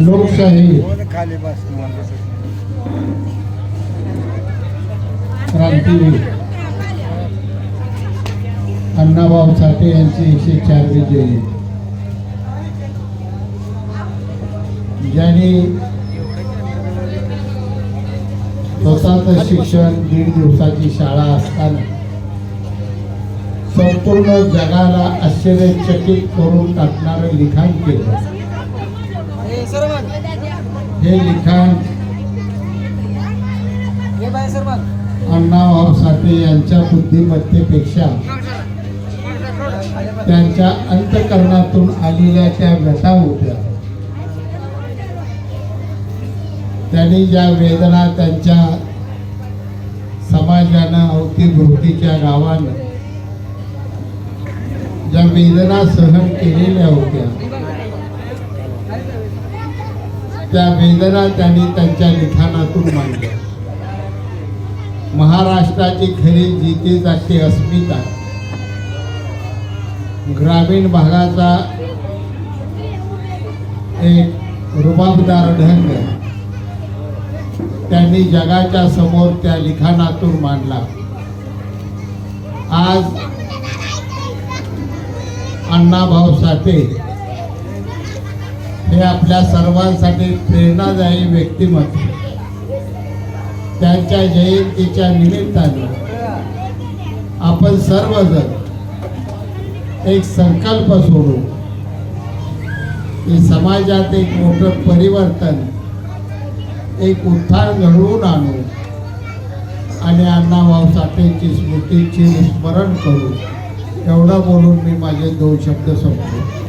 लोकशाही. क्रांती. अण्णाभाऊ साठे यांची एकशे चारवी जयंती. ज्यांनी स्वतःचं शिक्षण दीड दिवसाची शाळा असताना संपूर्ण जगाला आश्चर्यचकित करून टाकणारं लिखाण केलं. हे लिखाण अण्णाभाऊ साठे यांच्या बुद्धिमत्तेपेक्षा त्यांच्या अंतकरणातून आलेल्या त्या व्यथा होत्या. त्यांनी ज्या वेदना त्यांच्या समाजानं अवतीभोवतीच्या गावानं ज्या वेदना सहन केलेल्या होत्या त्या वेदना त्यांनी त्यांच्या लिखाणातून मांडल्या. महाराष्ट्राची खरी जिथे जाते अस्मिता. ग्रामीण भागाचा एक रुबाबदार ढंग. त्यांनी जगाच्या समोर त्या लिखाणातून मांडला. आज अण्णाभाऊ साठे हे आपल्या सर्वांसाठी प्रेरणादायी व्यक्तिमत्व. त्यांच्या जयंतीच्या निमित्ताने आपण सर्वजण एक संकल्प सोडू. की समाजात एक मोठं परिवर्तन एक उत्थान घडवून आणू आणि अण्णाभाऊ साठेची स्मृतीचे स्मरण करू. एवढं बोलून मी माझे दोन शब्द संपतो